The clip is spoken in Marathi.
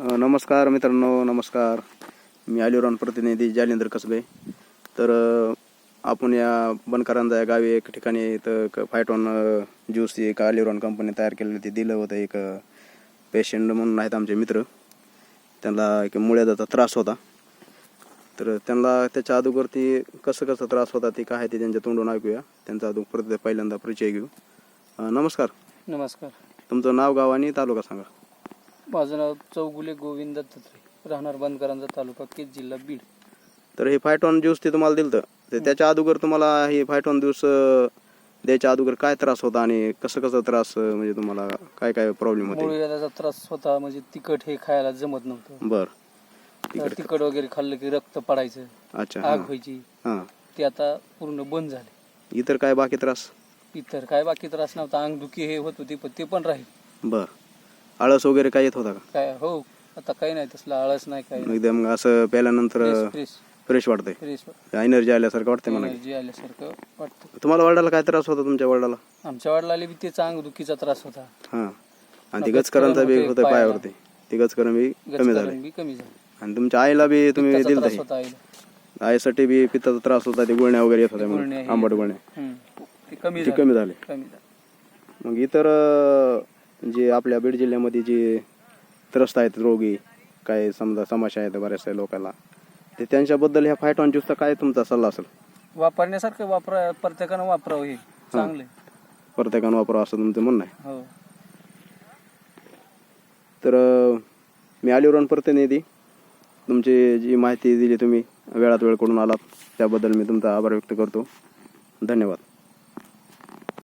नमस्कार मित्रांनो नमस्कार. मी अलिरान प्रतिनिधी जालिंदर कसबे. तर आपण या बनकरांजा या गावी एक ठिकाणी इथं क- फायटॉन ज्यूस एक अलिरॉन कंपनी तयार केलेलं ते दिलं होतं एक पेशंट म्हणून आहेत आमचे मित्र. त्यांना एक मुळ्याचा त्रास होता. तर त्यांना त्याच्या अगोदर ती कसं कसं त्रास होता ते काय आहे ते त्यांच्या तोंडून ऐकूया. त्यांचा अगोदर परत पहिल्यांदा परिचय घेऊ. नमस्कार. नमस्कार. तुमचं नाव गाव आणि तालुका सांगा. माझं नाव चौगुले गोविंद दत्तात्रय राहणार बंदकरांचा तालुका केज जिल्हा बीड. तर हे फायटॉन ज्यूस ते तुम्हाला दिलं तर त्याच्या अगोदर तुम्हाला हे फायटॉन ज्यूस द्यायच्या अगोदर काय त्रास होता आणि कसं कसं त्रास अं, म्हणजे तुम्हाला काय काय प्रॉब्लेम होते? मुळे त्याचा त्रास होता म्हणजे तिखट हे खायला जमत नव्हतं. बर. तर तिखट वगैरे खाल्लं की रक्त पडायचं अच्छा आग हां. व्हायची. हां. ते आता पूर्ण बंद झाले. इतर काय बाकी त्रास? इतर काय बाकी त्रास नव्हता. अंगदुखी हे होत होती पण ते पण राहील. बर. आळस वगैरे काय येत होता का? काय हो आता काही नाही तसलं आळस नाही काय एकदम असं प्याल्यानंतर फ्रेश फ्रेश वाटतंय. फ्रेश एनर्जी आल्यासारखं वाटतंय मला एनर्जी आल्यासारखं वाटतं तुम्हाला वडिलाला काय त्रास होता तुमच्या वडिलाला आमच्या वडिलाला बी तेच अंगदुखीचा त्रास होता. हां. आणि ती गचकरांचा बी होते. पायावरती. ती गचकरण बी कमी झाले गचकरण बी कमी झालं. आणि तुमच्या आईला बी तुम्ही दिलं त्रास होता आईला. आईसाठी बी पित्ताचा त्रास होता ते गुळण्या वगैरे येत होत्या म्हणून आंबट गुळण्या. हम्म. ते कमी ते झालं कमी झाले. कमी झालं. मग इतर अं, जे आपल्या बीड जिल्ह्यामध्ये जे त्रस्त आहेत रोगी काय समजा समस्या आहेत बऱ्याचशा लोकांना ते त्यांच्याबद्दल ह्या फायटॉन ज्यूसचा काय तुमचा सल्ला असेल? वापरण्यासारखं वापरा प्रत्येकानं वापरावं हे चांगले प्रत्येकानं वापरा असं तुमचं म्हणणं आहे. हो. तर मी अलिवरण प्रतिनिधी. तुमची जी माहिती दिली तुम्ही वेळात वेळ करून आलात त्याबद्दल मी तुमचा आभार व्यक्त करतो. धन्यवाद.